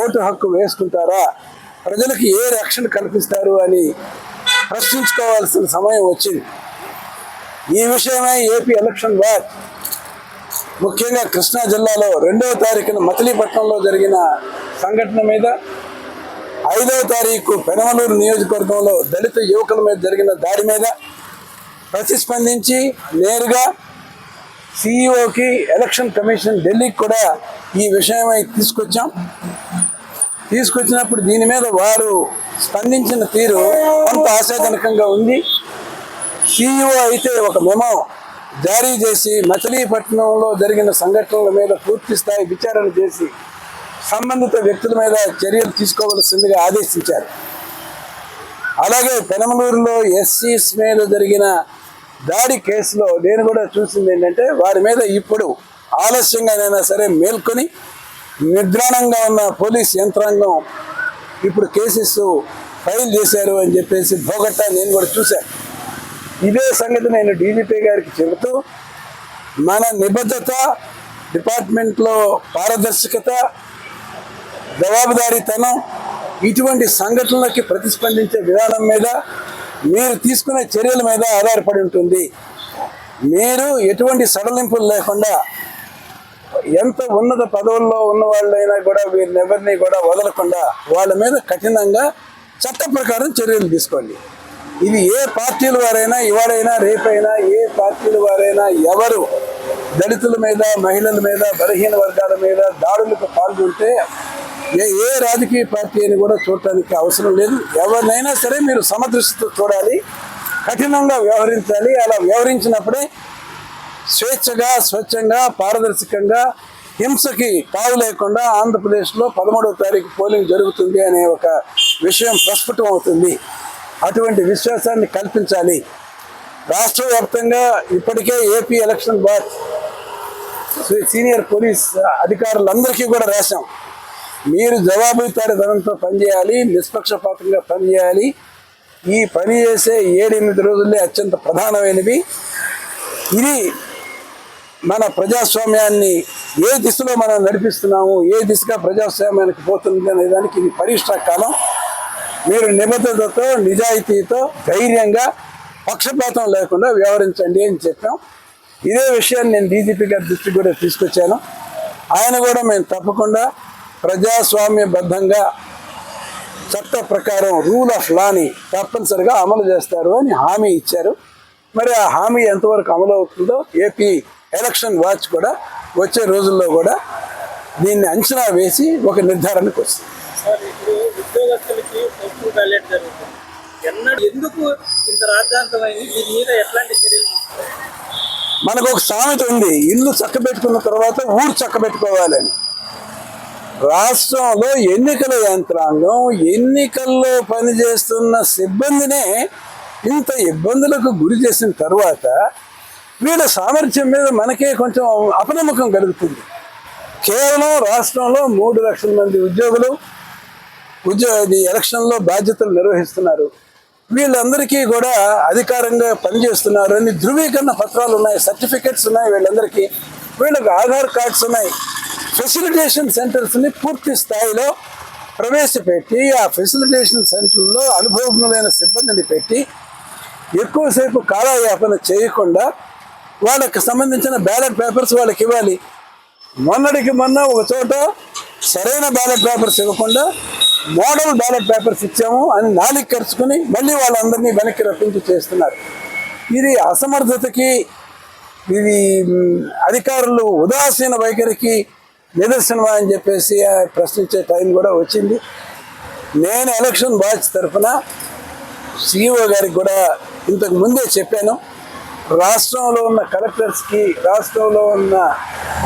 Vote హక్కు వేసుకుంటారా? ప్రజలకు ఏ రక్షణ కల్పిస్తారు అని ప్రశ్నించుకోవాల్సిన సమయం వచ్చింది. ఈ విషయమై ఏపీ ఎలక్షన్ వార్ ముఖ్యంగా కృష్ణా జిల్లాలో రెండవ తారీఖున మచిలీపట్నంలో జరిగిన సంఘటన మీద ఐదవ తారీఖు పెనమలూరు నియోజకవర్గంలో దళిత యువకుల మీద జరిగిన దాడి మీద ప్రతిస్పందించి నేరుగా సిఇఓకి ఎలక్షన్ కమిషన్ ఢిల్లీకి కూడా ఈ విషయమై తీసుకొచ్చాం. తీసుకొచ్చినప్పుడు దీని మీద వారు స్పందించిన తీరు కొంత ఆశాజనకంగా ఉంది. సిఇఓ అయితే ఒక మెమో జారీ చేసి మచిలీపట్నంలో జరిగిన సంఘటనల మీద పూర్తి స్థాయి విచారణ చేసి సంబంధిత వ్యక్తుల మీద చర్యలు తీసుకోవలసిందిగా ఆదేశించారు. అలాగే పెనమలూరులో ఎస్సీస్ మీద జరిగిన దాడి కేసులో నేను కూడా చూసింది ఏంటంటే వారి మీద ఇప్పుడు ఆలస్యంగానైనా సరే మేల్కొని నిద్రాణంగా ఉన్న పోలీస్ యంత్రాంగం ఇప్పుడు కేసెస్ ఫైల్ చేశారు అని చెప్పేసి భోగట్టా నేను కూడా చూశాను. ఇదే సంగతి నేను డీజీపీ గారికి చెబుతూ మన నిబద్ధత డిపార్ట్మెంట్లో పారదర్శకత జవాబుదారీతనం ఇటువంటి సంఘటనలకి ప్రతిస్పందించే విధానం మీద మీరు తీసుకునే చర్యల మీద ఆధారపడి ఉంటుంది. మీరు ఎటువంటి సడలింపులు లేకుండా ఎంత ఉన్నత పదవుల్లో ఉన్న వాళ్ళైనా కూడా వీరిని ఎవరిని కూడా వదలకుండా వాళ్ళ మీద కఠినంగా చట్ట ప్రకారం చర్యలు తీసుకోండి. ఇది ఏ పార్టీల వారైనా ఇవాడైనా రేపైనా ఏ పార్టీల వారైనా ఎవరు దళితుల మీద మహిళల మీద బలహీన వర్గాల మీద దాడులకు పాల్గొంటే ఏ ఏ రాజకీయ పార్టీ అని కూడా చూడటానికి అవసరం లేదు. ఎవరినైనా సరే మీరు సమదృష్టితో చూడాలి కఠినంగా వ్యవహరించాలి. అలా వ్యవహరించినప్పుడే స్వేచ్ఛగా స్వచ్ఛంగా పారదర్శకంగా హింసకి తావు లేకుండా ఆంధ్రప్రదేశ్లో పదమూడవ తారీఖు పోలింగ్ జరుగుతుంది అనే ఒక విషయం ప్రస్ఫుటం అవుతుంది. అటువంటి విశ్వాసాన్ని కల్పించాలి. రాష్ట్ర వ్యాప్తంగా ఇప్పటికే ఏపీ ఎలక్షన్ బాత్ సీనియర్ పోలీస్ అధికారులందరికీ కూడా రాశాం. మీరు జవాబుదారీతనంతో పనిచేయాలి నిష్పక్షపాతంగా పనిచేయాలి. ఈ పని చేసే ఏడెనిమిది రోజుల్లో అత్యంత ప్రధానమైనవి. ఇది మన ప్రజాస్వామ్యాన్ని ఏ దిశలో మనం నడిపిస్తున్నాము ఏ దిశగా ప్రజాస్వామ్యానికి పోతుంది అనే దానికి ఇది పరీక్ష కాలం. మీరు నిబద్ధతతో నిజాయితీతో ధైర్యంగా పక్షపాతం లేకుండా వ్యవహరించండి అని చెప్పాం. ఇదే విషయాన్ని నేను డీజీపీ గారి దృష్టికి కూడా తీసుకొచ్చాను. ఆయన కూడా మేము తప్పకుండా ప్రజాస్వామ్యబద్ధంగా చట్ట ప్రకారం రూల్ ఆఫ్ లాని తప్పనిసరిగా అమలు చేస్తారు అని హామీ ఇచ్చారు. మరి ఆ హామీ ఎంతవరకు అమలు అవుతుందో ఏపీ ఎలక్షన్ వాచ్ కూడా వచ్చే రోజుల్లో కూడా దీన్ని అంచనా వేసి ఒక నిర్ధారణకు వస్తుంది. ఎందుకు ఇంత దీని మీద ఎట్లాంటి చర్యలు మనకు ఒక సామెత ఉంది ఇల్లు చక్కబెట్టుకున్న తర్వాత ఊరు చక్కబెట్టుకోవాలని రాష్ట్రంలో ఎన్నికల యంత్రాంగం ఎన్నికల్లో పనిచేస్తున్న సిబ్బందినే ఇంత ఇబ్బందులకు గురి చేసిన తర్వాత వీళ్ళ సామర్థ్యం మీద మనకే కొంచెం అపనమ్మకం కలుగుతుంది. కేవలం రాష్ట్రంలో మూడు లక్షల మంది ఉద్యోగులు ఉద్యోగ ఎలక్షన్లో బాధ్యతలు నిర్వహిస్తున్నారు. వీళ్ళందరికీ కూడా అధికారంగా పనిచేస్తున్నారు అని ధృవీకరణ పత్రాలు ఉన్నాయి సర్టిఫికెట్స్ ఉన్నాయి వీళ్ళందరికీ. వీళ్ళకి ఆధార్ కార్డ్స్ ఉన్నాయి. ఫెసిలిటేషన్ సెంటర్స్ని పూర్తి స్థాయిలో ప్రవేశపెట్టి ఆ ఫెసిలిటేషన్ సెంటర్లో అనుభవజ్ఞులైన సిబ్బందిని పెట్టి ఎక్కువసేపు కాలయాపన చేయకుండా వాళ్ళకి సంబంధించిన బ్యాలెట్ పేపర్స్ వాళ్ళకి ఇవ్వాలి. మొన్నటికి మొన్న ఒక చోట సరైన బ్యాలెట్ పేపర్స్ ఇవ్వకుండా మోడల్ బ్యాలెట్ పేపర్స్ ఇచ్చాము అని నాలుగు ఖర్చుకుని మళ్ళీ వాళ్ళందరినీ వెనక్కి రప్పించి చేస్తున్నారు. ఇది అసమర్థతకి ఇది అధికారులు ఉదాసీన వైఖరికి నిదర్శనమా అని చెప్పేసి ప్రశ్నించే టైం కూడా వచ్చింది. నేను ఎలక్షన్ బాచ్ తరఫున సిఇఓ గారికి కూడా ఇంతకు ముందే చెప్పాను. రాష్ట్రంలో ఉన్న కలెక్టర్స్కి రాష్ట్రంలో ఉన్న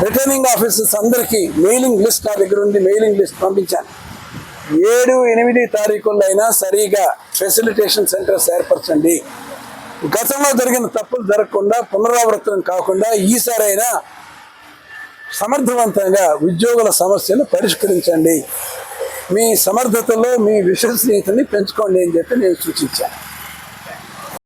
రిటర్నింగ్ ఆఫీసర్స్ అందరికీ మెయిలింగ్ లిస్ట్ నా దగ్గర ఉంది మెయిలింగ్ లిస్ట్ పంపించాను. ఏడు ఎనిమిది తారీఖుల్లో అయినా సరిగా ఫెసిలిటేషన్ సెంటర్స్ ఏర్పరచండి. గతంలో జరిగిన తప్పులు జరగకుండా పునరావృతం కాకుండా ఈసారైనా సమర్థవంతంగా ఉద్యోగుల సమస్యను పరిష్కరించండి. మీ సమర్థతలో మీ విశ్వసనీయతని పెంచుకోండి అని చెప్పి నేను సూచించాను.